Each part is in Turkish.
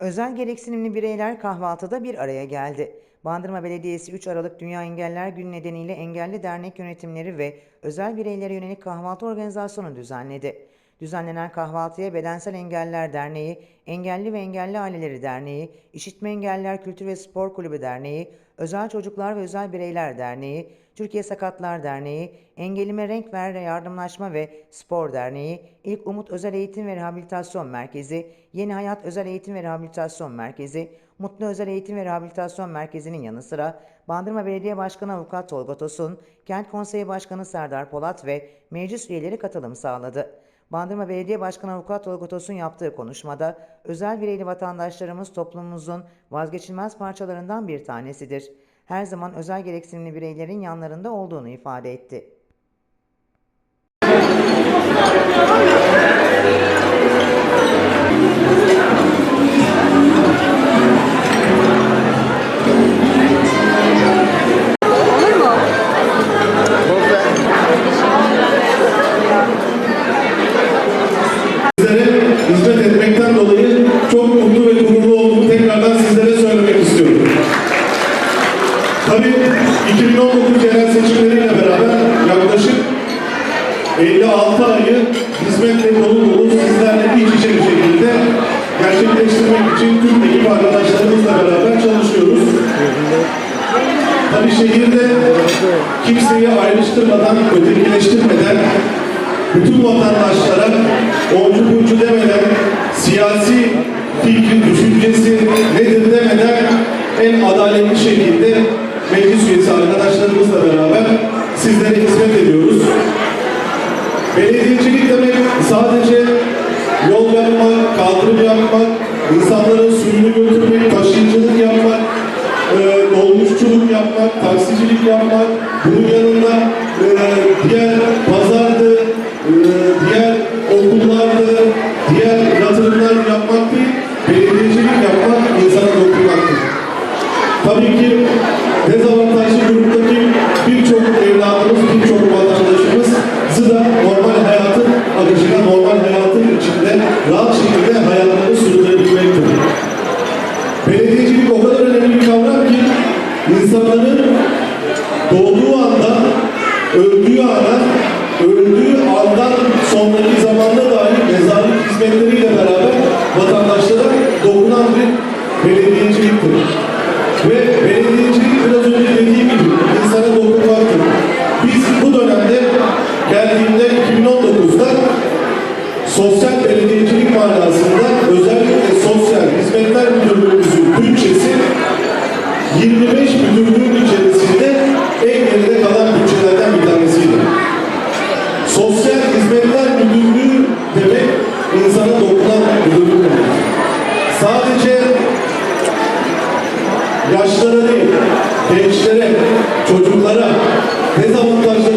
Özel gereksinimli bireyler kahvaltıda bir araya geldi. Bandırma Belediyesi 3 Aralık Dünya Engeller Günü nedeniyle engelli dernek yönetimleri ve özel bireylere yönelik kahvaltı organizasyonu düzenledi. Düzenlenen kahvaltıya Bedensel Engeller Derneği, Engelli ve Engelli Aileleri Derneği, İşitme Engelliler Kültür ve Spor Kulübü Derneği, Özel Çocuklar ve Özel Bireyler Derneği, Türkiye Sakatlar Derneği, Engellime Renk Ver Yardımlaşma ve Spor Derneği, İlk Umut Özel Eğitim ve Rehabilitasyon Merkezi, Yeni Hayat Özel Eğitim ve Rehabilitasyon Merkezi, Mutlu Özel Eğitim ve Rehabilitasyon Merkezi'nin yanı sıra Bandırma Belediye Başkanı Avukat Tolga Tosun, Kent Konseyi Başkanı Serdar Polat ve meclis üyeleri katılım sağladı. Bandırma Belediye Başkanı Avukat Tolga Tosun yaptığı konuşmada özel bireyli vatandaşlarımız toplumumuzun vazgeçilmez parçalarından bir tanesidir. Her zaman özel gereksinimli bireylerin yanlarında olduğunu ifade etti. Gerçekleştirmek için tüm ekip arkadaşlarımızla beraber çalışıyoruz. Tabii şehirde kimseyi ayrıştırmadan, ötekileştirmeden, bütün vatandaşlara oncu burcu demeden, siyasi fikri, düşüncesi nedir demeden en adaletli şekilde meclis üyesi arkadaşlarımızla beraber sizlere hizmet ediyoruz. Belediyecilik demek sadece yol yapmak, kaldırım yapmak, insanların suyunu götürmek, taşıyıcılık yapmak, e, dolmuşçuluk yapmak, taksicilik yapmak, bunun yanında e, vatandaşlara dokunan bir belediyeciliktir. Ve belediyecilik biraz önce dediğim gibi insana dokunmaktır. Biz bu dönemde geldiğimde 2019'da sosyal belediyecilik manasında özellikle sosyal hizmetler müdürlüğümüzün bütçesi 25 müdürlüğün içerisinde Santas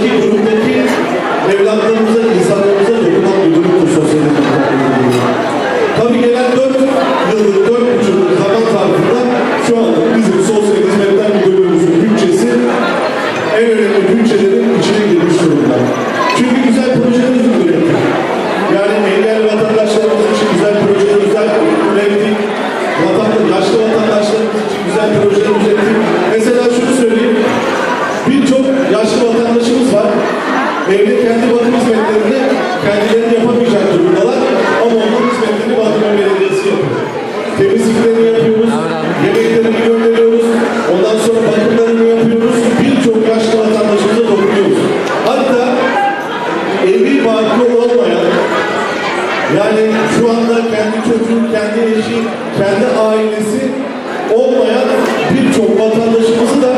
vatandaşımızı da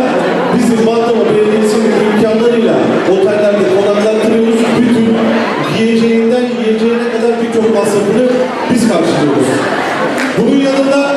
bizim Bandırma Belediyesi'nin imkanlarıyla otellerde konaklattırıyoruz. Bütün yiyeceğinden yiyeceğine kadar birçok masrafını biz karşılıyoruz. Bunun yanında,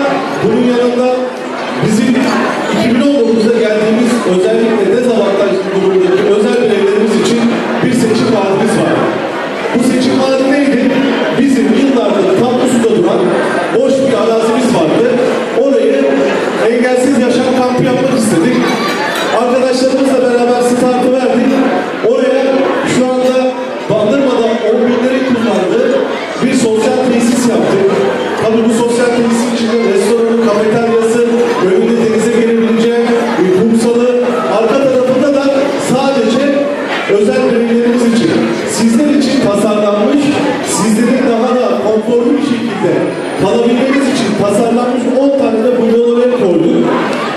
tasarlanmış 10 tane de bungalov'a koyduk.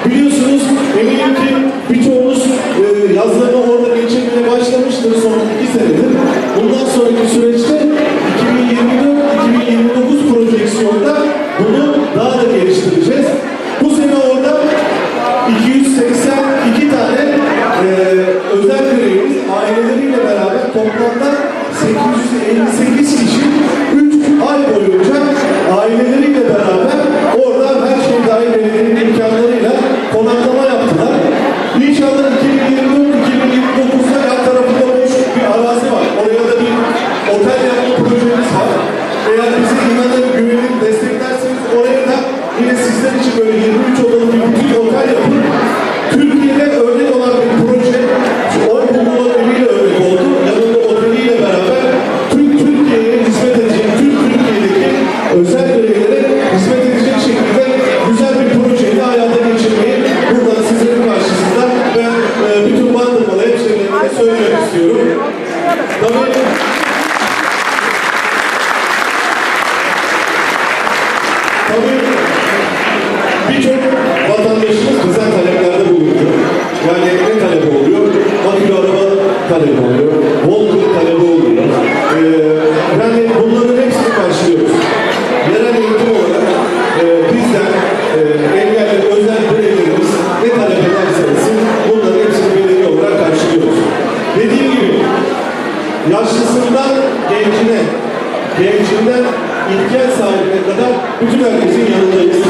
Biliyorsunuz eminim ki birçoğunuz e, yazlarını orada geçirmeye başlamıştır son 2 senedir. Bundan sonraki süreçte 2024-2029 projeksiyonda bunu daha da geliştireceğiz. Bu sene orada 282 tane e, özel bireyimiz aileleriyle beraber toplamda 858 kişi Tabii birçok vatandaşımız bizden taleplerde bulunuyor. Yani ne talebi oluyor? Akülü araba talebi oluyor. Bütün herkesin yanındayız.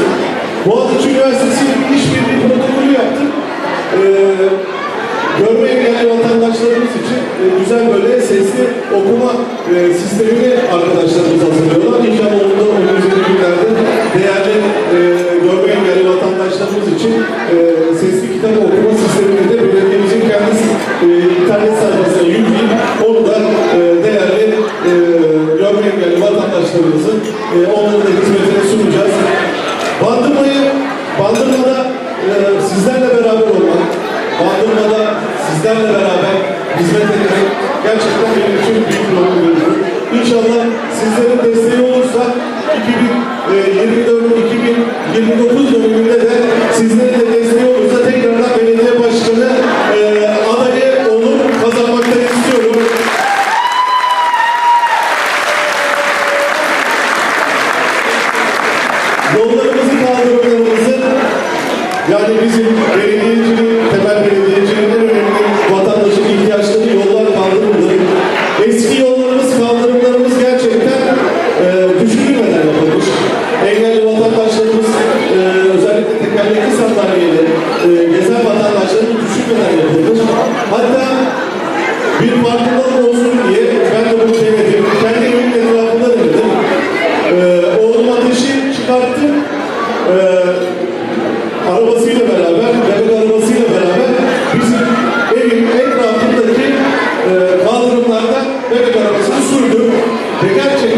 Boğaziçi Üniversitesi işbirliği protokolü yaptık. Ee, görme engelli vatandaşlarımız için e, güzel böyle sesli okuma e, sistemini arkadaşlarımız hazırlıyorlar. İnşallah onu da önümüzdeki günlerde değerli e, görme engelli vatandaşlarımız için e, sesli kitap okuma sistemini de belediyemizin kendi e, internet sayfasına yükleyip onu da e, değerli e, görme engelli vatandaşlarımızın e, onların 2024-2029 döneminde de sizlerin de desteği olursa tekrardan belediye başkanı e, adayı olup kazanmaktan istiyorum. Yollarımızı kaldırımlarımızı yani bizim belediyeciliğin, bir farkındalık olsun diye ben de bunu denedim. Kendi evimin etrafında denedim. Ee, oğlum ateşi çıkarttım. Ee, arabasıyla beraber, bebek arabasıyla beraber bizim evin etrafındaki e, kaldırımlarda bebek arabasını sürdü. Ve gerçekten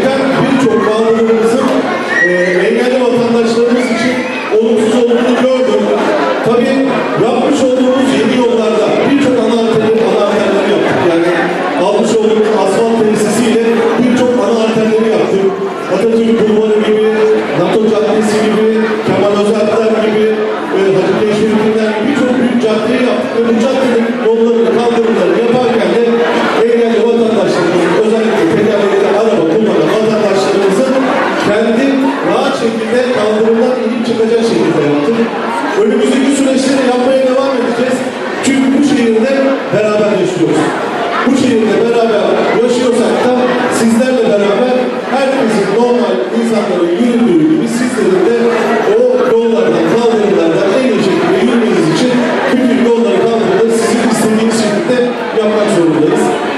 João